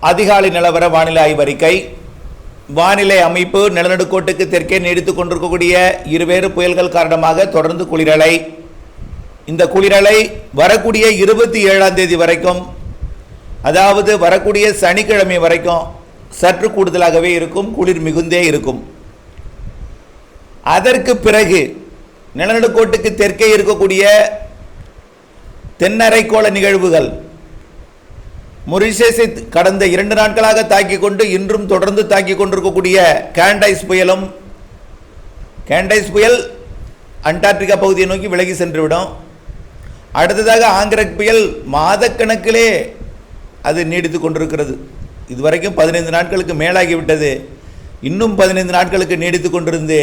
அதிகாலை நிலவர வானிலை ஆய்வறிக்கை. வானிலை அமைப்பு நிலநடுக்கோட்டுக்கு தெற்கே நீடித்துக் கொண்டிருக்கக்கூடிய இருவேறு புயல்கள் காரணமாக தொடர்ந்து குளிரலை. இந்த குளிரலை வரக்கூடிய இருபத்தி ஏழாம் தேதி வரைக்கும் அதாவது வரக்கூடிய சனிக்கிழமை வரைக்கும் சற்று கூடுதலாகவே இருக்கும் குளிர் மிகுந்தே இருக்கும். அதற்கு பிறகு நிலநடுக்கோட்டுக்கு தெற்கே இருக்கக்கூடிய தென்னரைக்கோள நிகழ்வுகள் மொரிஷியஸை கடந்த இரண்டு நாட்களாக தாக்கிக் கொண்டு இன்றும் தொடர்ந்து தாக்கிக் கொண்டிருக்கக்கூடிய கேண்டைஸ் புயலும் கேண்டைஸ் புயல் அண்டார்டிகா பகுதியை நோக்கி விலகி சென்றுவிடும். அடுத்ததாக ஆங்கிரக் புயல் மாதக்கணக்கிலே அது நீடித்து கொண்டிருக்கிறது. இதுவரைக்கும் பதினைந்து நாட்களுக்கு மேலாகிவிட்டது. இன்னும் பதினைந்து நாட்களுக்கு நீடித்து கொண்டிருந்து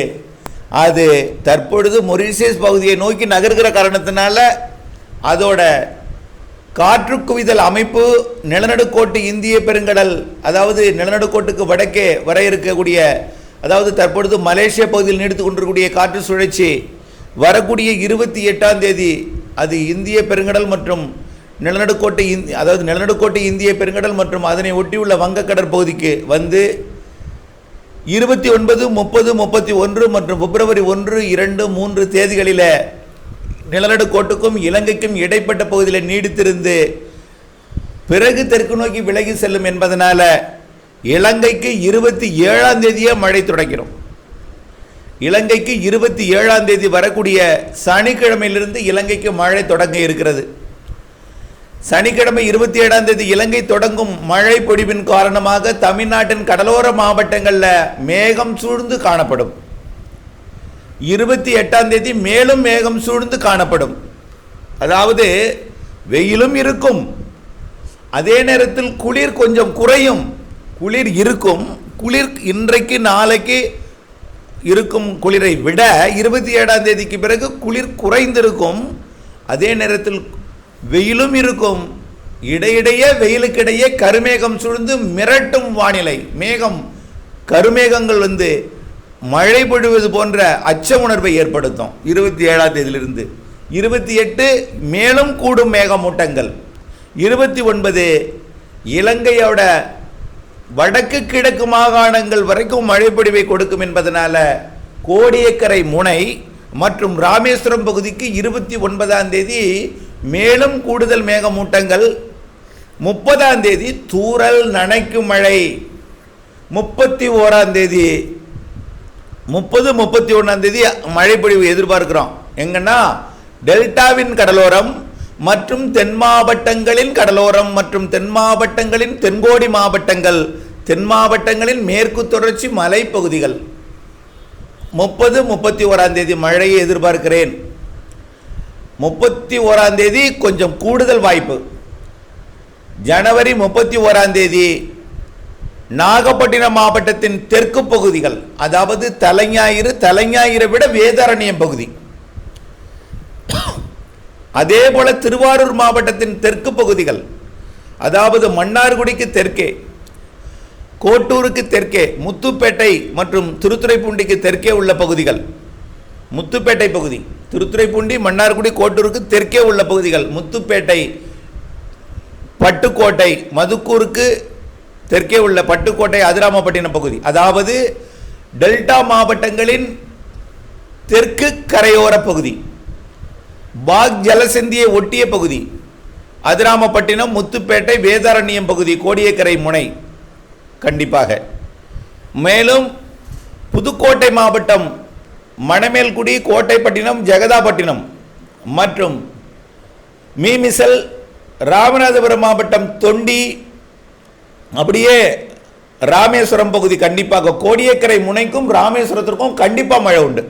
அது தற்பொழுது மொரிஷியஸ் பகுதியை நோக்கி நகர்கிற காரணத்தினால அதோட காற்று குவிதல் அமைப்பு நிலநடுக்கோட்டு இந்திய பெருங்கடல் அதாவது நிலநடுக்கோட்டுக்கு வடக்கே வர இருக்கக்கூடிய அதாவது தற்பொழுது மலேசிய பகுதியில் நீடித்து கொண்டிருக்கக்கூடிய காற்று சுழற்சி வரக்கூடிய இருபத்தி எட்டாம் தேதி அது இந்திய பெருங்கடல் மற்றும் நிலநடுக்கோட்டு இந் அதாவது நிலநடுக்கோட்டு இந்திய பெருங்கடல் மற்றும் அதனை ஒட்டியுள்ள வங்கக்கடற் பகுதிக்கு வந்து இருபத்தி ஒன்பது முப்பது முப்பத்தி ஒன்று மற்றும் பிப்ரவரி ஒன்று இரண்டு மூன்று தேதிகளில் நிலநடுக்கோட்டுக்கும் இலங்கைக்கும் இடைப்பட்ட பகுதியில் நீடித்திருந்து பிறகு தெற்கு நோக்கி விலகி செல்லும் என்பதனால இலங்கைக்கு இருபத்தி ஏழாம் தேதியே மழை தொடங்கிடும். இலங்கைக்கு இருபத்தி ஏழாம் தேதி வரக்கூடிய சனிக்கிழமையிலிருந்து இலங்கைக்கு மழை தொடங்க இருக்கிறது. சனிக்கிழமை இருபத்தி ஏழாம் தேதி இலங்கை தொடங்கும் மழை பொடிவின் காரணமாக தமிழ்நாட்டின் கடலோர மாவட்டங்களில் மேகம் சூழ்ந்து காணப்படும். இருபத்தி எட்டாம் தேதி மேலும் மேகம் சூழ்ந்து காணப்படும். அதாவது வெயிலும் இருக்கும். அதே நேரத்தில் குளிர் கொஞ்சம் குறையும். குளிர் இருக்கும். குளிர் இன்றைக்கு நாளைக்கு இருக்கும் குளிரை விட இருபத்தி ஏழாம் தேதிக்கு பிறகு குளிர் குறைந்திருக்கும். அதே நேரத்தில் வெயிலும் இருக்கும். இடையிடையே வெயிலுக்கிடையே கருமேகம் சூழ்ந்து மிரட்டும் வானிலை. மேகம் கருமேகங்கள் வந்து மழை பொழிவது போன்ற அச்ச உணர்வை ஏற்படுத்தும். இருபத்தி ஏழாம் தேதியிலிருந்து. இருபத்தி எட்டு மேலும் கூடும் மேகமூட்டங்கள். இருபத்தி ஒன்பது இலங்கையோட வடக்கு கிழக்கு மாகாணங்கள் வரைக்கும் மழைப்பொழிவை கொடுக்கும் என்பதனால கோடியக்கரை முனை மற்றும் ராமேஸ்வரம் பகுதிக்கு இருபத்தி ஒன்பதாம் தேதி மேலும் கூடுதல் மேகமூட்டங்கள். முப்பதாம் தேதி தூரல் நனைக்கும் மழை. முப்பத்தி ஓராம் தேதி முப்பது முப்பத்தி ஒன்றாம் தேதி மழைப்பொழிவு எதிர்பார்க்கிறோம். எங்கன்னா டெல்டாவின் கடலோரம் மற்றும் தென் மாவட்டங்களின் கடலோரம் மற்றும் தென் மாவட்டங்களின் தென்கோடி மாவட்டங்கள் தென் மாவட்டங்களின் மேற்கு தொடர்ச்சி மலைப்பகுதிகள். முப்பது முப்பத்தி ஓராம் தேதி மழையை எதிர்பார்க்கிறேன். முப்பத்தி ஓராம் தேதி கொஞ்சம் கூடுதல் வாய்ப்பு. ஜனவரி முப்பத்தி ஓராம் தேதி நாகப்பட்டினம் மாவட்டத்தின் தெற்கு பகுதிகள் அதாவது தலைஞாயிறு தலைஞாயிறை விட வேதாரண்யம் பகுதி. அதே போல திருவாரூர் மாவட்டத்தின் தெற்கு பகுதிகள் அதாவது மன்னார்குடிக்கு தெற்கே கோட்டூருக்கு தெற்கே முத்துப்பேட்டை மற்றும் திருத்துறைப்பூண்டிக்கு தெற்கே உள்ள பகுதிகள். முத்துப்பேட்டை பகுதி திருத்துறைப்பூண்டி மன்னார்குடி கோட்டூருக்கு தெற்கே உள்ள பகுதிகள். முத்துப்பேட்டை பட்டுக்கோட்டை மதுக்கூருக்கு தெற்கே உள்ள பட்டுக்கோட்டை அதிராமப்பட்டினம் பகுதி. அதாவது டெல்டா மாவட்டங்களின் தெற்கு கரையோர பகுதி. பாக் ஜலசந்தியை ஒட்டிய பகுதி. அதிராமப்பட்டினம் முத்துப்பேட்டை வேதாரண்யம் பகுதி கோடியக்கரை முனை கண்டிப்பாக. மேலும் புதுக்கோட்டை மாவட்டம் மணமேல்குடி கோட்டைப்பட்டினம் ஜெகதாப்பட்டினம் மற்றும் மீமிசல் ராமநாதபுரம் மாவட்டம் தொண்டி அப்படியே ராமேஸ்வரம் பகுதி கண்டிப்பாக கோடியக்கரை முனைக்கும் ராமேஸ்வரத்திற்கும் கண்டிப்பாக மழை உண்டு.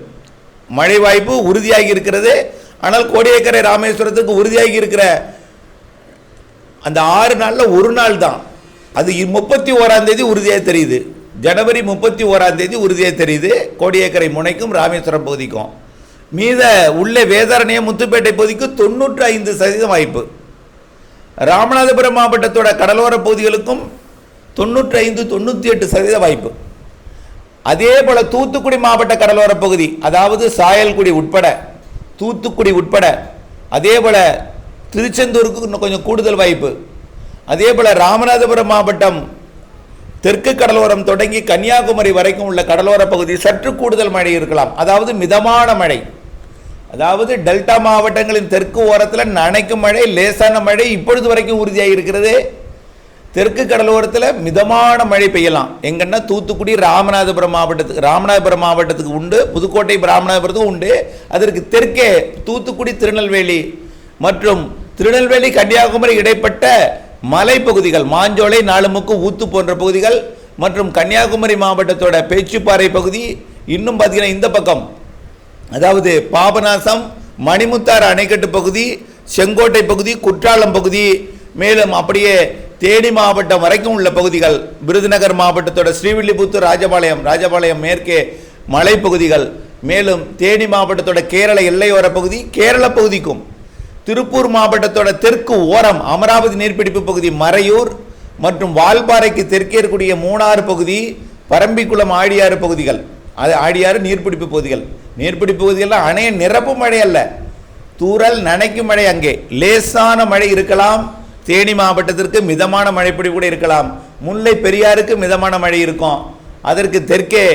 மழை வாய்ப்பு உறுதியாகி இருக்கிறது. ஆனால் கோடியக்கரை ராமேஸ்வரத்துக்கு உறுதியாகி இருக்கிற அந்த ஆறு நாளில் ஒரு நாள் தான். அது முப்பத்தி ஓராம் தேதி உறுதியாக தெரியுது. ஜனவரி முப்பத்தி ஓராம் தேதி உறுதியாக தெரியுது. கோடியக்கரை முனைக்கும் ராமேஸ்வரம் பகுதிக்கும். மீத உள்ளே வேதாரண்யம் முத்துப்பேட்டை பகுதிக்கு தொண்ணூற்று ஐந்து சதவீதம் வாய்ப்பு. ராமநாதபுரம் மாவட்டத்தோட கடலோர பகுதிகளுக்கும் தொண்ணூற்றி ஐந்து தொண்ணூற்றி எட்டு சதவீத வாய்ப்பு. அதே போல் தூத்துக்குடி மாவட்ட கடலோர பகுதி அதாவது சாயல்குடி உட்பட தூத்துக்குடி உட்பட அதே போல் திருச்செந்தூருக்கு இன்னும் கொஞ்சம் கூடுதல் வாய்ப்பு. அதே போல் ராமநாதபுரம் மாவட்டம் தெற்கு கடலோரம் தொடங்கி கன்னியாகுமரி வரைக்கும் உள்ள கடலோர பகுதி சற்று கூடுதல் மழை இருக்கலாம். அதாவது மிதமான மழை. அதாவது டெல்டா மாவட்டங்களின் தெற்கு ஓரத்தில் நனைக்கும் மழை லேசான மழை இப்பொழுது வரைக்கும் உறுதியாக இருக்கிறது தெற்கு கடலோரத்தில் மிதமான மழை பெய்யலாம். எங்கன்னா தூத்துக்குடி ராமநாதபுரம் மாவட்டத்துக்கு ராமநாதபுரம் மாவட்டத்துக்கு உண்டு புதுக்கோட்டை ராமநாதபுரத்துக்கும் உண்டு. அதற்கு தெற்கே தூத்துக்குடி திருநெல்வேலி மற்றும் திருநெல்வேலி கன்னியாகுமரி இடைப்பட்ட மலைப்பகுதிகள் மாஞ்சோலை நாலுமுக்கு ஊத்து போன்ற பகுதிகள் மற்றும் கன்னியாகுமரி மாவட்டத்தோட பேச்சுப்பாறை பகுதி இன்னும் பார்த்தீங்கன்னா இந்த பக்கம். அதாவது பாபநாசம் மணிமுத்தாறு அணைக்கட்டு பகுதி செங்கோட்டை பகுதி குற்றாலம் பகுதி மேலும் அப்படியே தேனி மாவட்டம் வரைக்கும் உள்ள பகுதிகள் விருதுநகர் மாவட்டத்தோட ஸ்ரீவில்லிபுத்தூர் ராஜபாளையம் ராஜபாளையம் மேற்கே மலைப்பகுதிகள் மேலும் தேனி மாவட்டத்தோட கேரள எல்லையோர பகுதி கேரள பகுதிக்கும். திருப்பூர் மாவட்டத்தோட தெற்கு ஓரம் அமராவதி நீர்பிடிப்பு பகுதி மறையூர் மற்றும் வால்பாறைக்கு தெற்கே இருக்கக்கூடிய மூணாறு பகுதி பரம்பிக்குளம் ஆழியாறு பகுதிகள். அது ஆழியாறு நீர்பிடிப்பு பகுதிகள். நீர்பிடிப்பு பகுதிகள்லாம் அணைய நிரப்பு மழை அல்ல. தூரல் நனைக்கும் மழை அங்கே. லேசான மழை இருக்கலாம். தேனி மாவட்டத்திற்கு மிதமான மழைப்பொழி கூட இருக்கலாம். முல்லை பெரியாருக்கு மிதமான மழை இருக்கும். அதற்கு தெற்கே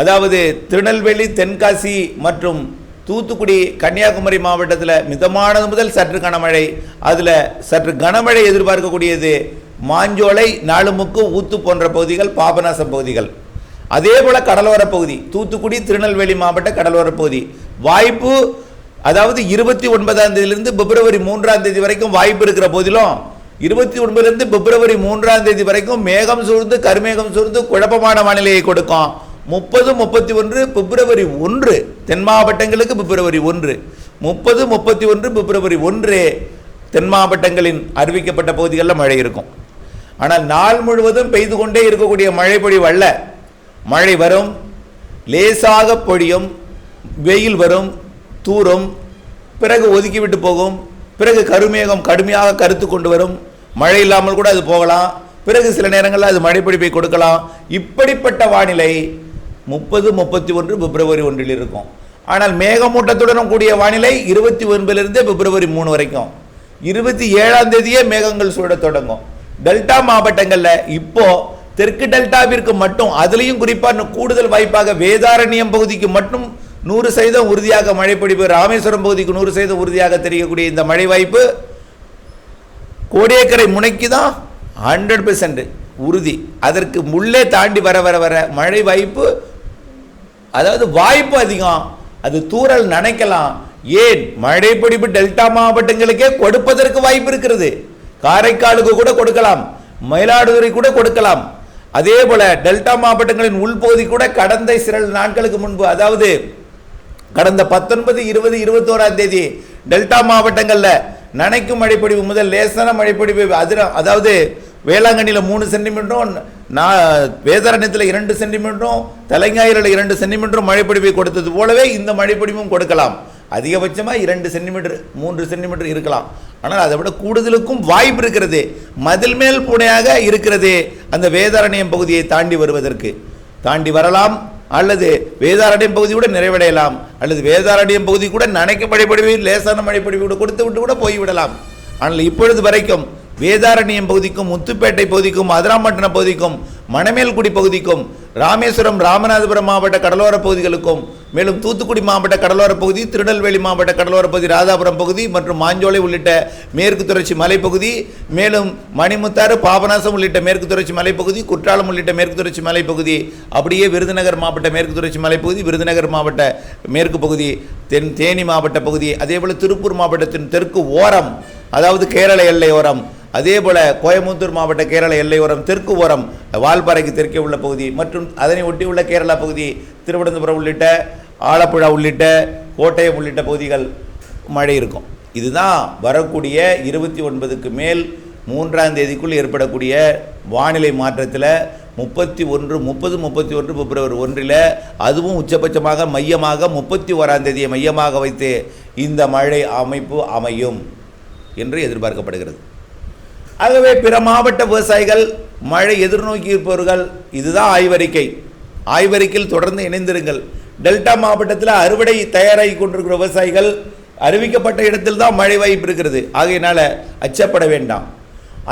அதாவது திருநெல்வேலி தென்காசி மற்றும் தூத்துக்குடி கன்னியாகுமரி மாவட்டத்தில் மிதமானது முதல் சற்று கனமழை அதில் சற்று கனமழை எதிர்பார்க்கக்கூடியது மாஞ்சோலை நாலுமுக்கு ஊத்து போன்ற பகுதிகள் பாபநாசம் பகுதிகள். அதே போல் கடலோர பகுதி தூத்துக்குடி திருநெல்வேலி மாவட்ட கடலோர பகுதி. வாய்ப்பு அதாவது இருபத்தி ஒன்பதாம் தேதியிலிருந்து பிப்ரவரி மூன்றாம் தேதி வரைக்கும் வாய்ப்பு இருக்கிற போதிலும் இருபத்தி ஒன்பதுலேருந்து பிப்ரவரி மூன்றாம் தேதி வரைக்கும் மேகம் சூழ்ந்து கருமேகம் சூழ்ந்து குழப்பமான வானிலையை கொடுக்கும். முப்பது முப்பத்தி ஒன்று பிப்ரவரி ஒன்று. தென் மாவட்டங்களுக்கு பிப்ரவரி ஒன்று. முப்பது முப்பத்தி ஒன்று பிப்ரவரி ஒன்று. தென் மாவட்டங்களின் அறிவிக்கப்பட்ட பகுதிகளில் மழை இருக்கும். ஆனால் நாள் முழுவதும் பெய்து கொண்டே இருக்கக்கூடிய மழை பொழிவு அல்ல. மழை வரும் லேசாக பொழியும் வெயில் வரும் தூரும் பிறகு ஒதுக்கிவிட்டு போகும் பிறகு கருமேகம் கடுமையாக கருத்து கொண்டு வரும் மழை இல்லாமல் கூட அது போகலாம். பிறகு சில நேரங்களில் அது மழைப்பிடிப்பை கொடுக்கலாம். இப்படிப்பட்ட வானிலை முப்பது முப்பத்தி ஒன்று பிப்ரவரி ஒன்றில் இருக்கும். ஆனால் மேகமூட்டத்துடனும் கூடிய வானிலை இருபத்தி ஒன்பதிலிருந்து பிப்ரவரி மூணு வரைக்கும். இருபத்தி ஏழாம் தேதியே மேகங்கள் சூழத் தொடங்கும். டெல்டா மாவட்டங்களில் இப்போ தெற்கு டெல்டாவிற்கு மட்டும் அதுலேயும் குறிப்பாக கூடுதல் வாய்ப்பாக வேதாரண்யம் பகுதிக்கு மட்டும் நூறு சதவீதம் உறுதியாக மழை பொழிவு ராமேஸ்வரம் பகுதிக்கு நூறு சதவீதம் உறுதியாக தெரியக்கூடிய இந்த மழை வாய்ப்பு கோடியக்கரை முனைக்கு தான் ஹண்ட்ரட் பெர்சன்ட் உறுதி. அதற்கு முள்ளே தாண்டி வர வர வர மழை வாய்ப்பு அதாவது வாய்ப்பு அதிகம். அது தூறல் நனைக்கலாம். ஏன்? மழை டெல்டா மாவட்டங்களுக்கே கொடுப்பதற்கு வாய்ப்பு இருக்கிறது. காரைக்காலுக்கு கூட கொடுக்கலாம். மயிலாடுதுறை கூட கொடுக்கலாம். அதே போல டெல்டா மாவட்டங்களின் உள்பகுதி கூட கடந்த சில நாட்களுக்கு முன்பு அதாவது கடந்த பத்தொன்பது இருபது இருபத்தோராம் தேதி டெல்டா மாவட்டங்களில் நனைக்கும் மழைப்பொழிவு முதல் லேசான மழைப்பொழிவு அதிர அதாவது வேளாங்கண்ணியில் மூணு சென்டிமீட்டரும் நான் வேதாரண்யத்தில் இரண்டு சென்டிமீட்டரும் தலைஞாயிறில் இரண்டு சென்டிமீட்டரும் மழைப்பொழிவை கொடுத்தது போலவே இந்த மழைப்பொழிவும் கொடுக்கலாம். அதிகபட்சமாக இரண்டு சென்டிமீட்டர் மூன்று சென்டிமீட்டர் இருக்கலாம். ஆனால் அதை விட கூடுதலுக்கும் வாய்ப்பு இருக்கிறது. மதில் மேல் பூனையாக இருக்கிறது அந்த வேதாரண்யம் பகுதியை தாண்டி வருவதற்கு. தாண்டி வரலாம். அல்லது வேதாரண்யம் பகுதி கூட நிறைவடையலாம். அல்லது வேதாரண்யம் பகுதி கூட நனைக்க மழைப்பொழிவு லேசான மழைப்பொழிவு கூட கொடுத்து விட்டு கூட போய்விடலாம். ஆனால் இப்பொழுது வரைக்கும் வேதாரண்யம் பகுதிக்கும் முத்துப்பேட்டை பகுதிக்கும் அதிராம்பட்டினம் பகுதிக்கும் மணமேல்குடி பகுதிக்கும் ராமேஸ்வரம் ராமநாதபுரம் மாவட்ட கடலோர பகுதிகளுக்கும் மேலும் தூத்துக்குடி மாவட்ட கடலோர பகுதி திருநெல்வேலி மாவட்ட கடலோர பகுதி ராதாபுரம் பகுதி மற்றும் மாஞ்சோலை உள்ளிட்ட மேற்கு தொடர்ச்சி மலைப்பகுதி மேலும் மணிமுத்தாறு பாபநாசம் உள்ளிட்ட மேற்கு தொடர்ச்சி மலைப்பகுதி குற்றாலம் உள்ளிட்ட மேற்கு தொடர்ச்சி மலைப்பகுதி அப்படியே விருதுநகர் மாவட்ட மேற்கு தொடர்ச்சி மலைப்பகுதி விருதுநகர் மாவட்ட மேற்கு பகுதி தென் தேனி மாவட்ட பகுதி அதேபோல் திருப்பூர் மாவட்டத்தின் தெற்கு ஓரம் அதாவது கேரள எல்லையோரம் அதே போல் கோயம்புத்தூர் மாவட்ட கேரள எல்லையோரம் தெற்கு ஓரம் வால்பாறைக்கு தெற்கே உள்ள பகுதி மற்றும் அதனை ஒட்டி உள்ள கேரளா பகுதி திருவனந்தபுரம் உள்ளிட்ட ஆலப்புழா உள்ளிட்ட கோட்டயம் உள்ளிட்ட பகுதிகள் மழை இருக்கும். இதுதான் வரக்கூடிய இருபத்தி ஒன்பதுக்கு மேல் மூன்றாம் தேதிக்குள் ஏற்படக்கூடிய வானிலை மாற்றத்தில் முப்பத்தி ஒன்று முப்பது முப்பத்தி ஒன்று பிப்ரவரி ஒன்றில் அதுவும் உச்சபட்சமாக மையமாக முப்பத்தி ஓராம் தேதியை மையமாக வைத்து இந்த மழை அமைப்பு அமையும் என்று எதிர்பார்க்கப்படுகிறது. ஆகவே பிற மாவட்ட விவசாயிகள் மழை எதிர்நோக்கி இருப்பவர்கள் இதுதான் ஆய்வறிக்கை. ஆய்வறிக்கையில் தொடர்ந்து இணைந்திருங்கள். டெல்டா மாவட்டத்தில் அறுவடை தயாராகி கொண்டிருக்கிற விவசாயிகள் அறிவிக்கப்பட்ட இடத்தில் தான் மழை வாய்ப்பு இருக்கிறது. ஆகையினால் அச்சப்பட வேண்டாம்.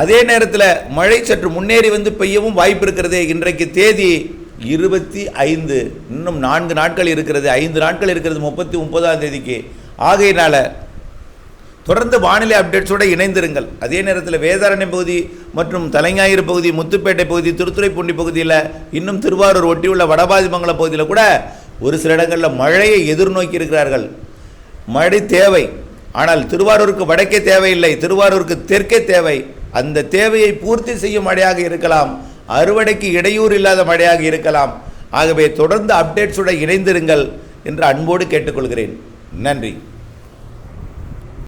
அதே நேரத்தில் மழை சற்று முன்னேறி வந்து பெய்யவும் வாய்ப்பு இருக்கிறது. இன்றைக்கு தேதி இருபத்தி ஐந்து இன்னும் நான்கு நாட்கள் இருக்கிறது. ஐந்து நாட்கள் இருக்கிறது முப்பத்தி ஒன்பதாம் தேதிக்கு. ஆகையினால தொடர்ந்து வானிலை அப்டேட்ஸோடு இணைந்திருங்கள். அதே நேரத்தில் வேதாரண்யம் பகுதி மற்றும் தலைஞாயிறு பகுதி முத்துப்பேட்டை பகுதி திருத்துறைப்பூண்டி பகுதியில் இன்னும் திருவாரூர் ஒட்டியுள்ள வடபாதிமங்கலம் பகுதியில் கூட ஒரு சில இடங்களில் மழையை எதிர்நோக்கி இருக்கிறார்கள். மழை தேவை. ஆனால் திருவாரூருக்கு வடக்கே தேவையில்லை திருவாரூருக்கு தெற்கே தேவை. அந்த தேவையை பூர்த்தி செய்யும் மழையாக இருக்கலாம். அறுவடைக்கு இடையூறு இல்லாத மழையாக இருக்கலாம். ஆகவே தொடர்ந்து அப்டேட்ஸுடன் இணைந்திருங்கள் என்று அன்போடு கேட்டுக்கொள்கிறேன். நன்றி.